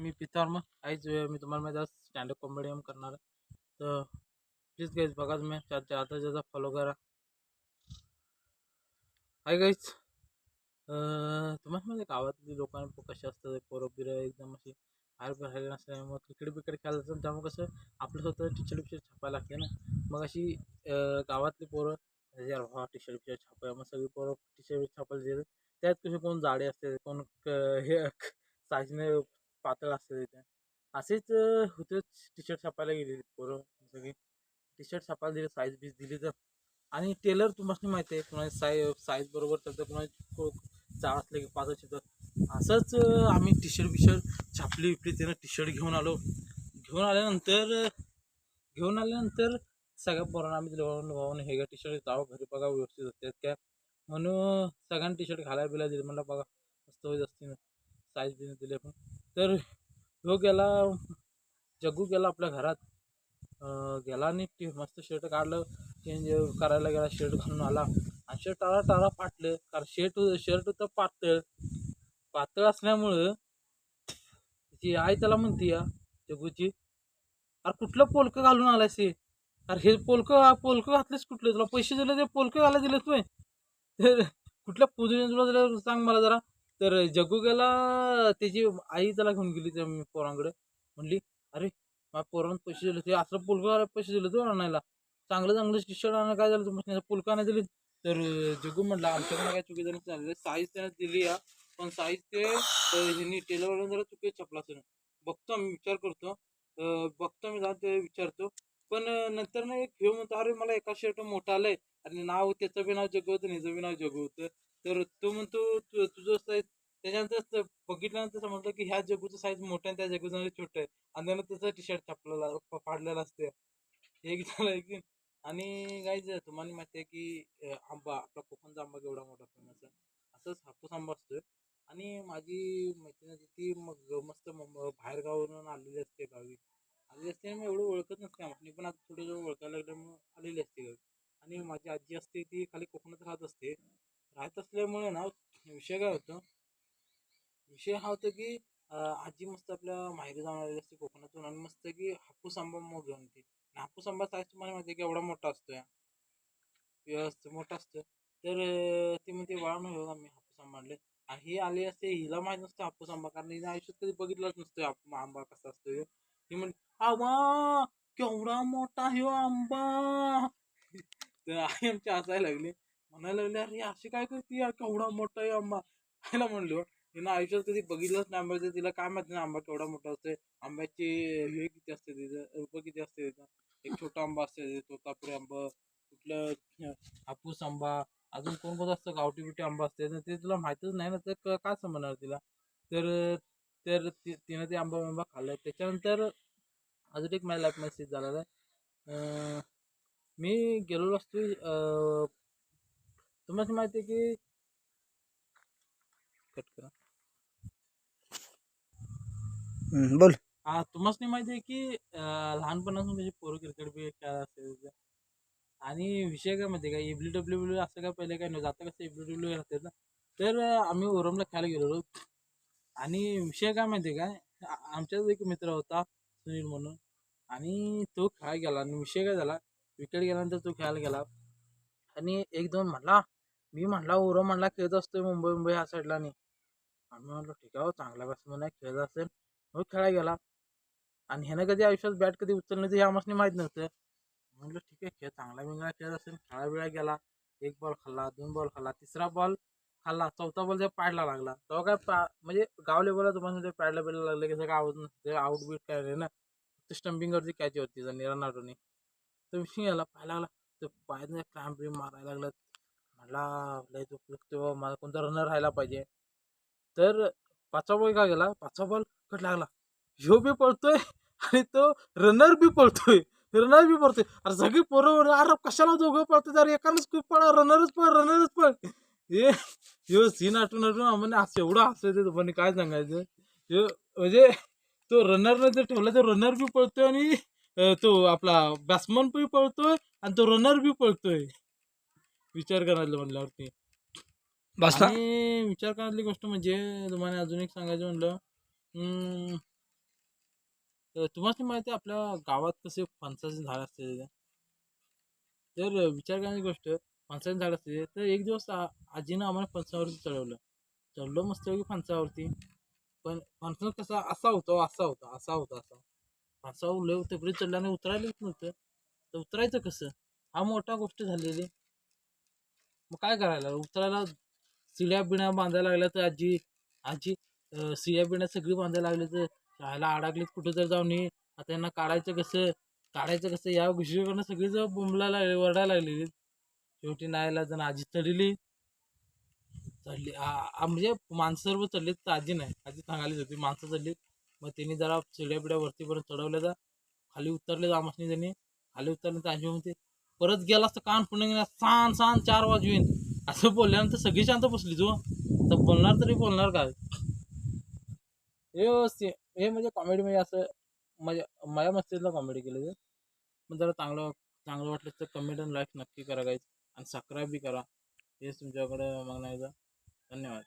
मी पितार मग काहीच वेळ मी तुम्हाला माहिती आज स्टँडअप कॉमेडियम करणार आहे. तर प्लीज गाईज बघा तुम्ही चार आता फॉलो करा हाय गाईज तुम्हाला माहिती गावातली लोकांना कसे असतात पोरं बिरं एकदम अशी बाहेर बाहेर नसल्यामुळे क्रिकेट बिकेट खेळायला असतात त्यामुळे कसं आपलं स्वतः टी शर्ट बिशर्ट छापायला लागते ना. मग अशी गावातली पोरं यार हा टी शर्ट बिशर्ट छापूया मग सगळी पोरं टी शर्ट छापायला गेले त्यात कसे कोण जाडे असते कोण क- हे साईजने पातळ असते तिथे. असेच होतेच होते टी शर्ट छापायला गेले पोरं सगळी. टी शर्ट छापायला दिली साईज बीज दिली तर. आणि टेलर तुम्हाला माहिती आहे कुणाची साय साईज बरोबर चालतं कुणाची जाळ असले की पाच शिकत असंच आम्ही टी शर्ट बिशर्ट छापली विपली त्यानं टी शर्ट घेऊन आलो. घेऊन आल्यानंतर घेऊन आल्यानंतर सगळ्या पोरांना आम्ही दिलं भाऊन भाऊन हे टी शर्ट जावं घरी बघा व्यवस्थित होते काय. म्हणून सगळ्यांनी टी शर्ट घालायला बिला दिलं. म्हणलं बघा मस्त होत असते साईज बिन दिले पण तर ह्यो गेला जग्गू गेला आपल्या घरात. गेला आणि ते मस्त शर्ट काढलं. चेंज करायला गेला शर्ट घालून आला. आणि शर्ट टाळा टाळा फाटलं. कारण शर्ट शर्ट होतं पातळ. पातळ असल्यामुळं जी आई त्याला म्हणते या जग्गूची अरे कुठलं पोलकं घालून आलायस हे? अरे हे पोलकं पोलकं घातलेस कुठलं? तुला पैसे दिले ते पोलकं घालायला दिलेस तू तर कुठल्या पूजने तुला सांग मला जरा. तर जगू गेला त्याची आई त्याला घेऊन गेली त्या पोरांकडे म्हणली अरे माझ्या पोरांना पैसे दिले ते असलं पुलका पैसे दिले तू आणायला. चांगलं चांगलं शिक्षण आणायला काय झालं तुम्ही पुलका नाही दिली. तर जगू म्हटलं आमच्याकडे काय चुकीचं नाही चाललं साईज त्याने दिली या पण साईज ते ह्यांनी टेलरवाल्यानं जरा चुकी छापला असेल बघतो आम्ही विचार करतो. बघतो मी जाऊन ते विचारतो. पण नंतर ना एक हे म्हणतो अरे मला एका शर्ट मोठं आलंय. आणि नाव त्याचं बी नाव जगू होतं आणि बी नाव जगू होतं तर तो म्हणतो तुझं साईज त्याच्यानंतर बघितल्यानंतर समजलं की ह्या जगूचं साईज मोठं आहे त्या जगूचं छोटं आहे. आणि त्यानं त्याचं टी शर्ट छापलेला फाडलेलं असते. एक झालं एक आणि काय तुम्हाला माहिती आहे की आंबा आपला कोकणचा आंबा केवढा मोठा फेमस आहे. असंच हापूस आंबा असतोय. आणि माझी मैत्रीण ती मग मस्त बाहेर गावावरून आलेली असते गावी. आलेली असते मी एवढं ओळखत नसते आम्ही पण आता थोडं थोडं ओळखायला लागल्यामुळे आलेली असते गावी. आणि माझी आजी असते ती खाली कोकणात राहत असते. राहत असल्यामुळे ना विषय काय होतो? विषय हा होता की आजी मस्त आपल्या माहेरी जाऊन आलेली असते कोकणातून आणि मस्त की हापूस आंबा मग घेऊन येते. हापूस आंबा साईज तुम्हाला माहिती आहे की एवढा मोठा असतो या व्यवस्थित मोठा असतो तर ती म्हणते वाळून नाही आम्ही हापूस आंबा आणले. आणि ही आली असते हिला माहीत नसतं हापूस आंबा कारण हिने आयुष्यात कधी बघितलंच नसतो आंबा कसा असतो ह्यो. ती म्हण आवा केवढा मोठा ह्यो आंबा. तर आई आमची हसायला लागली. म्हणायला लागले अरे अशी काय करते केवढा मोठा आहे आंबा. खायला म्हणलो हो. तिनं आयुष्यात कधी बघितलंच नाही आंबा तर तिला काय माहिती नाही आंबा केवढा मोठा असते आंब्याची हे किती असते तिथं रुपये किती असते तिथं एक छोटा आंबा असते तोतापुरी आंबा कुठलं हापूस आंबा अजून कोण कोण असतं? गावठी बिवटी आंबा असते तर ते तुला माहीतच नाही ना तर काय समजणार तिला? तर तर तिनं ते आंबा बिंबा खाल्लं त्याच्यानंतर अजून एक माझ्या लाईफ मेसेज झालेला आहे. मी गेलेलो असतो तुम्हाला माहिती आहे की कट करा. हम्म, बोल. हा तुम्हाला माहिती आहे की अं, लहानपणापासून म्हणजे पोरं क्रिकेट बी खेळायला असते आणि विषय काय माहिती आहे का? एबली डब्ल्यू डब्ल्यू असं काय पहिले काय नव्हतं आता कसं एबली डब्ल्यू राहते ना? तर अं, आम्ही ओरमला खेळायला गेलेलो आणि विषय काय माहिती आहे काय आ- आमच्याच एक मित्र होता सुनील म्हणून. आणि तो खेळायला गेला. आणि विषय काय झाला? विकेट गेल्यानंतर तो खेळायला गेला. आणि एक दोन म्हणला मी म्हटला ओरम म्हणला खेळत असतोय मुंबई मुंबई ह्या साईडला नाही आम्ही म्हटलं ठीक आहे हो, चांगला बॅट्समन आहे खेळत असेल मग खेळायला गेला. आणि ह्यानं कधी आयुष्यात बॅट कधी उचललं ते हे आम्हाला माहीत नव्हतं. म्हटलं ठीक आहे खेळ चांगला बिंगला खेळत असेल खेळा बिळा गेला एक बॉल खाल्ला दोन बॉल खाल्ला तिसरा बॉल खाल्ला चौथा बॉल जेव्हा पाडला लागला तेव्हा काय पा म्हणजे गाव लेवलला तुम्हाला ते पॅडला बिडला लागलं की सगळं आउट नसते आउट बीट काय नाही ना. ते स्टंपिंगवरती कॅच होती जर निरा नाटोनी. तर विषय गेला पाहायला लागला तर पायात क्रॅम्प मारायला लागलं म्हणला लय दुख तेव्हा मला कोणता रनर राहायला पाहिजे. तर पाचवा बॉल का गेला? पाचवा बॉल कट लागला? ह्यो बी पळतोय आणि तो रनर बी पळतोय. रनर बी पळतोय. अरे सगळी पोरं अरे कशाला दोघं पळतोय अरे एकानंच खूप पळा रनरच पळ रनरच पळ. हे ह्यो सीन आठवून आठवून आम्हाला असं एवढं हसायचं तुम्हाला काय सांगायचं? ह्यो म्हणजे तो रनरनं जर ठेवला तर रनर बी पळतोय आणि तो आपला बॅट्समन बी पळतोय आणि तो रनर बी पळतोय. विचार करायला म्हणल्यावरती. आणि विचार करायची गोष्ट म्हणजे तुम्हाला अजून एक सांगायचं म्हणलं तुम्हाला माहिती आहे आपल्या गावात कसे फणसाचे झाड असते? तर विचार करण्याची गोष्ट फणसाचे झाड असते. तर एक दिवस आजीनं आम्हाला फणसावरती चढवलं. चढलो मस्त फणसावरती. पण फणसा कसा असा होता असा होता असा होता असा. फणसावर लय तेवढी चढल्याने उतरायला येत नव्हतं. तर उतरायचं कसं? हा मोठा गोष्ट झालेली. मग काय करायला? उतरायला सिड्या बिण्या बांधायला लागल्या तर आजी आजी सिड्या बिड्या सगळी बांधायला लागली तर शाळेला अडकलीत कुठं तर जाऊन. ये आता यांना काढायचं कसं? काढायचं कसं? या गोष्टीकडनं सगळी जर बोंबलायला लागली वरडायला लागलेली शेवटी नाहीला जण आजी चढली. चढली. म्हणजे माणसं सर्व चढलीत तर आजी नाही. आजी सांगायलीच होती माणसं चढलीत. मग त्यांनी जरा चिड्या बिड्या वरती चढवल्या जा खाली उतरले जामासनी त्यांनी. खाली उतरले तर आजी म्हणते परत गेला असतं कान पुन्हा गेला सांग सांग चार येईन. असं बोलल्यानंतर सगळी शांत बसली जो. तर बोलणार तरी बोलणार काय हे हे म्हणजे कॉमेडी म्हणजे असं माझ्या माझ्या मस्तीतला कॉमेडी केलं ते पण जरा चांगलं चांगलं वाटलं तर कमेंट आणि लाईक नक्की करा गाईज आणि सबस्क्राईब बी करा. हेच तुमच्याकडे मागण्याचं धन्यवाद.